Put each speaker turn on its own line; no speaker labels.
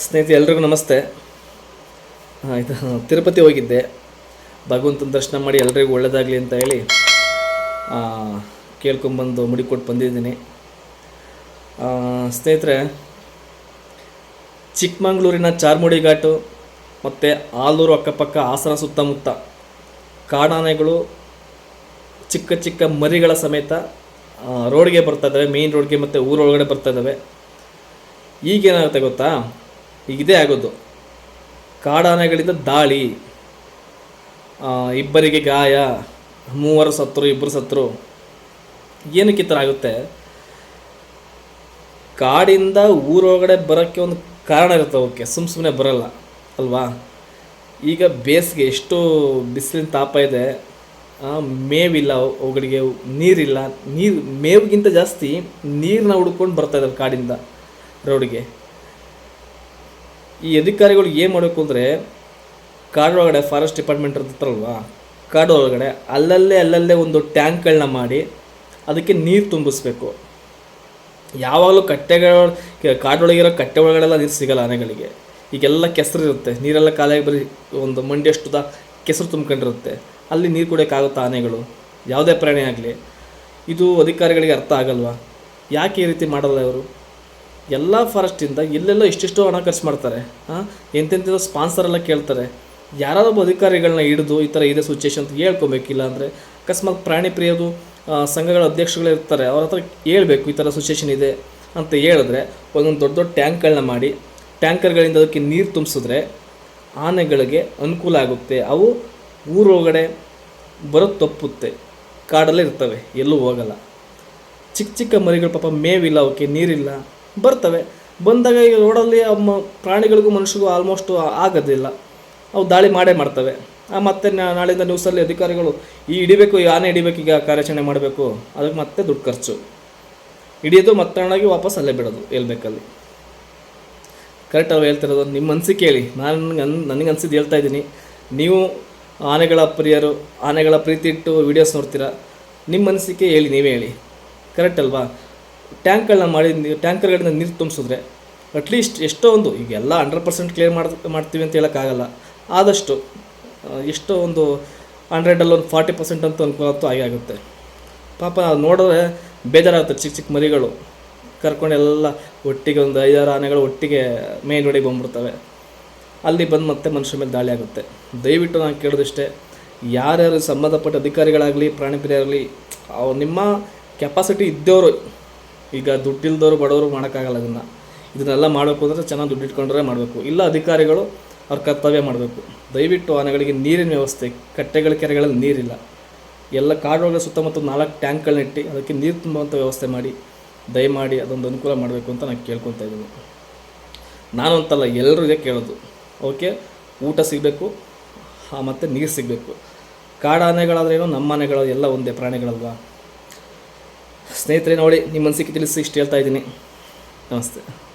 ಸ್ನೇಹಿತರೆ, ಎಲ್ರಿಗೂ ನಮಸ್ತೆ. ಇದು ತಿರುಪತಿ ಹೋಗಿದ್ದೆ. ಭಗವಂತನ ದರ್ಶನ ಮಾಡಿ ಎಲ್ರಿಗೂ ಒಳ್ಳೆಯದಾಗಲಿ ಅಂತ ಹೇಳಿ ಕೇಳ್ಕೊಂಬಂದು ಮುಡಿಕೊಟ್ಟು ಬಂದಿದ್ದೀನಿ. ಸ್ನೇಹಿತರೆ, ಚಿಕ್ಕಮಂಗ್ಳೂರಿನ ಚಾರ್ಮುಡಿ ಘಾಟು ಮತ್ತು ಆಲೂರು ಅಕ್ಕಪಕ್ಕ ಹಾಸನ ಸುತ್ತಮುತ್ತ ಕಾಡಾನೆಗಳು ಚಿಕ್ಕ ಚಿಕ್ಕ ಮರಿಗಳ ಸಮೇತ ರೋಡ್ಗೆ ಬರ್ತಾ ಇದ್ದಾವೆ ಮೇನ್ ರೋಡ್ಗೆ ಮತ್ತು ಊರೊಳಗಡೆ ಬರ್ತಾ ಇದ್ದಾವೆ ಈಗೇನಾಗುತ್ತೆ ಗೊತ್ತಾ? ಈಗ ಇದೇ ಆಗೋದು. ಕಾಡಾನೆಗಳಿಂದ ದಾಳಿ. ಇಬ್ಬರಿಗೆ ಗಾಯ, ಮೂವರು ಸತ್ತರು ಇಬ್ಬರು ಸತ್ತರು ಏನಕ್ಕೆ ಈ ಥರ ಆಗುತ್ತೆ? ಕಾಡಿಂದ ಊರೊಳಗಡೆ ಬರೋಕ್ಕೆ ಒಂದು ಕಾರಣ ಇರುತ್ತೆ ಅವಕ್ಕೆ. ಸುಮ್ಮ ಸುಮ್ಮನೆ ಬರಲ್ಲ, ಅಲ್ವಾ? ಈಗ ಬೇಸಿಗೆ ಎಷ್ಟು ಬಿಸಿಲಿನ ತಾಪ ಇದೆ. ಮೇವಿಲ್ಲ ಅವ್- ಅವುಗಳಿಗೆ ನೀರಿಲ್ಲ. ನೀರು, ಮೇವಿಗಿಂತ ಜಾಸ್ತಿ ನೀರನ್ನ ಹುಡ್ಕೊಂಡು ಬರ್ತಾ ಇದ್ದಾರೆ ಕಾಡಿಂದ ರೋಡಿಗೆ. ಈ ಅಧಿಕಾರಿಗಳು ಏನು ಮಾಡಬೇಕು ಅಂದರೆ ಕಾಡು ಒಳಗಡೆ ಫಾರೆಸ್ಟ್ ಡಿಪಾರ್ಟ್ಮೆಂಟ್ ಇರ್ತಾರಲ್ವಾ ಕಾಡು ಒಳಗಡೆ ಅಲ್ಲಲ್ಲೇ ಅಲ್ಲಲ್ಲೇ ಒಂದು ಟ್ಯಾಂಕ್ಗಳನ್ನ ಮಾಡಿ ಅದಕ್ಕೆ ನೀರು ತುಂಬಿಸ್ಬೇಕು. ಯಾವಾಗಲೂ ಕಟ್ಟೆಗಳ ಕಾಡೊಳಗಿರೋ ಕಟ್ಟೆ ಒಳಗಡೆಲ್ಲ ನೀರು ಸಿಗಲ್ಲ ಆನೆಗಳಿಗೆ. ಈಗೆಲ್ಲ ಕೆಸರು ಇರುತ್ತೆ. ನೀರೆಲ್ಲ ಖಾಲಿಯಾಗಿ ಬರೀ ಒಂದು ಮಂಡಿಯಷ್ಟು ದ ಕೆಸರು ತುಂಬ್ಕೊಂಡಿರುತ್ತೆ. ಅಲ್ಲಿ ನೀರು ಕುಡಿಯೋಕ್ಕಾಗುತ್ತಾ ಆನೆಗಳು? ಯಾವುದೇ ಪ್ರಾಣಿ ಆಗಲಿ. ಇದು ಅಧಿಕಾರಿಗಳಿಗೆ ಅರ್ಥ ಆಗಲ್ವಾ? ಯಾಕೆ ಈ ರೀತಿ ಮಾಡಲ್ಲ ಇವರು? ಎಲ್ಲ ಫಾರೆಸ್ಟಿಂದ ಎಲ್ಲೆಲ್ಲ ಇಷ್ಟಿಷ್ಟು ಹಣ ಖರ್ಚು ಮಾಡ್ತಾರೆ. ಹಾಂ ಎಂತೆಂಥದ್ದು ಸ್ಪಾನ್ಸರ್ ಎಲ್ಲ ಕೇಳ್ತಾರೆ. ಯಾರಾದ್ರೂ ಒಬ್ಬ ಅಧಿಕಾರಿಗಳನ್ನ ಹಿಡಿದು ಈ ಥರ ಇದೆ ಸಿಚುವೇಶನ್ ಅಂತ ಹೇಳ್ಕೊಬೇಕಿಲ್ಲ ಅಂದರೆ ಅಕಸ್ಮಾತ್ ಪ್ರಾಣಿ ಪ್ರಿಯದು ಸಂಘಗಳ ಅಧ್ಯಕ್ಷಗಳು ಇರ್ತಾರೆ. ಅವ್ರ ಹತ್ರ ಹೇಳ್ಬೇಕು ಈ ಥರ ಸಿಚುವೇಶನ್ ಇದೆ ಅಂತ ಹೇಳಿದ್ರೆ ಒಂದೊಂದು ದೊಡ್ಡ ದೊಡ್ಡ ಟ್ಯಾಂಕ್ಗಳನ್ನ ಮಾಡಿ ಟ್ಯಾಂಕರ್ಗಳಿಂದ ಅದಕ್ಕೆ ನೀರು ತುಂಬಿಸಿದ್ರೆ ಆನೆಗಳಿಗೆ ಅನುಕೂಲ ಆಗುತ್ತೆ. ಅವು ಊರೊಳಗಡೆ ಬರೋದು ತಪ್ಪುತ್ತೆ. ಕಾಡಲ್ಲೇ ಇರ್ತವೆ, ಎಲ್ಲೂ ಹೋಗಲ್ಲ. ಚಿಕ್ಕ ಚಿಕ್ಕ ಮರಿಗಳು ಪಾಪ ಮೇವಿಲ್ಲ, ಅವಕ್ಕೆ ನೀರಿಲ್ಲ. ಬರ್ತವೆ. ಬಂದಾಗ ಈಗ ರೋಡಲ್ಲಿ ಪ್ರಾಣಿಗಳಿಗೂ ಮನುಷ್ಯರಿಗೂ ಆಲ್ಮೋಸ್ಟ್ ಆಗೋದಿಲ್ಲ. ಅವು ದಾಳಿ ಮಾಡೇ ಮಾಡ್ತವೆ. ಮತ್ತೆ ನಾಳೆಯಿಂದ ನ್ಯೂಸಲ್ಲಿ ಅಧಿಕಾರಿಗಳು ಈ ಹಿಡಿಬೇಕು, ಈ ಆನೆ ಹಿಡಿಬೇಕು, ಈಗ ಕಾರ್ಯಾಚರಣೆ ಮಾಡಬೇಕು. ಅದಕ್ಕೆ ಮತ್ತೆ ದುಡ್ಡು ಖರ್ಚು. ಹಿಡಿಯೋದು ಮತ್ತೆ ಹಣಾಗಿ ವಾಪಸ್ ಅಲ್ಲೇ ಬಿಡೋದು, ಹೇಳ್ಬೇಕಲ್ಲಿ. ಬೇಕಲ್ಲಿ ಕರೆಕ್ಟ್ ಅವ್ರು ಹೇಳ್ತಿರೋದು? ನಿಮ್ಮ ಅನಿಸಿಕೆ ಹೇಳಿ. ನಾನು ನನಗೆ ಅನ್ಸಿದ್ದು ಹೇಳ್ತಾ ಇದ್ದೀನಿ. ನೀವು ಆನೆಗಳ ಪ್ರಿಯರು, ಆನೆಗಳ ಪ್ರೀತಿ ಇಟ್ಟು ವೀಡಿಯೋಸ್ ನೋಡ್ತೀರಾ? ನಿಮ್ಮ ಅನಿಸಿಕೆ ಹೇಳಿ, ನೀವೇ ಹೇಳಿ. ಕರೆಕ್ಟ್ ಅಲ್ವಾ? ಟ್ಯಾಂಕ್ಗಳನ್ನ ಮಾಡಿ ಟ್ಯಾಂಕರ್ಗಳನ್ನ ನೀರು ತುಂಬಿಸಿದ್ರೆ ಅಟ್ಲೀಸ್ಟ್ ಎಷ್ಟೋ ಒಂದು, ಈಗ ಎಲ್ಲ ಹಂಡ್ರೆಡ್ ಪರ್ಸೆಂಟ್ ಕ್ಲಿಯರ್ ಮಾಡಿ, ಮಾಡ್ತೀವಿ ಅಂತ ಹೇಳೋಕ್ಕಾಗಲ್ಲ. ಆದಷ್ಟು ಎಷ್ಟೋ ಒಂದು ಹಂಡ್ರೆಡಲ್ಲಿ ಒಂದು ಫಾರ್ಟಿ ಪರ್ಸೆಂಟ್ ಅಂತ ಅನುಕೂಲ ಹಾಗೆ ಆಗುತ್ತೆ. ಪಾಪ ನೋಡಿದ್ರೆ ಬೇಜಾರಾಗುತ್ತೆ ಚಿಕ್ಕ ಚಿಕ್ಕ ಮರಿಗಳು. ಕರ್ಕೊಂಡು ಎಲ್ಲ ಒಟ್ಟಿಗೆ ಒಂದು ಐದಾರು ಆನೆಗಳು ಒಟ್ಟಿಗೆ ಮೇನ್ ರೋಡಿಗೆ ಬಂದ್ಬಿಡ್ತವೆ. ಅಲ್ಲಿ ಬಂದು ಮತ್ತೆ ಮನುಷ್ಯರ ಮೇಲೆ ದಾಳಿ ಆಗುತ್ತೆ. ದಯವಿಟ್ಟು ನಾನು ಕೇಳೋದಿಷ್ಟೇ, ಯಾರ್ಯಾರು ಸಂಬಂಧಪಟ್ಟ ಅಧಿಕಾರಿಗಳಾಗಲಿ, ಪ್ರಾಣಿ ಅವ್ರು ಅವು ನಿಮ್ಮ ಕೆಪಾಸಿಟಿ ಇದ್ದವರು ಈಗ ದುಡ್ಡಿಲ್ದವರು ಬಡವರು ಮಾಡೋಕ್ಕಾಗಲ್ಲ ಅದನ್ನು ಇದನ್ನೆಲ್ಲ ಮಾಡಬೇಕು ಅಂದರೆ ಚೆನ್ನಾಗಿ ದುಡ್ಡು ಇಟ್ಕೊಂಡ್ರೆ ಮಾಡಬೇಕು. ಇಲ್ಲ ಅಧಿಕಾರಿಗಳು ಅವ್ರ ಕರ್ತವ್ಯ ಮಾಡಬೇಕು. ದಯವಿಟ್ಟು ಆನೆಗಳಿಗೆ ನೀರಿನ ವ್ಯವಸ್ಥೆ, ಕಟ್ಟೆಗಳ ಕೆರೆಗಳಲ್ಲಿ ನೀರಿಲ್ಲ. ಎಲ್ಲ ಕಾಡುಗಳ ಸುತ್ತಮುತ್ತ ನಾಲ್ಕು ಟ್ಯಾಂಕ್ಗಳನ್ನ ಇಟ್ಟು ಅದಕ್ಕೆ ನೀರು ತುಂಬುವಂಥ ವ್ಯವಸ್ಥೆ ಮಾಡಿ, ದಯಮಾಡಿ ಅದೊಂದು ಅನುಕೂಲ ಮಾಡಬೇಕು ಅಂತ ನಾನು ಕೇಳ್ಕೊತಾ ಇದ್ದೀನಿ. ನಾನು ಅಂತಲ್ಲ ಎಲ್ಲರೂ ಇದೇ ಕೇಳೋದು. ಓಕೆ? ಊಟ ಸಿಗಬೇಕು ಮತ್ತು ನೀರು ಸಿಗಬೇಕು. ಕಾಡಾನೆಗಳಾದ್ರೇನು ನಮ್ಮ ಆನೆಗಳು ಎಲ್ಲ ಒಂದೇ ಪ್ರಾಣಿಗಳಲ್ವಾ? ಸ್ನೇಹಿತರೆ ನೋಡಿ ನಿಮ್ಮ ಮನಸ್ಸಿಗೆ ತಿಳಿಸಿ ಇಷ್ಟು ಹೇಳ್ತಾ ಇದ್ದೀನಿ. ನಮಸ್ತೆ.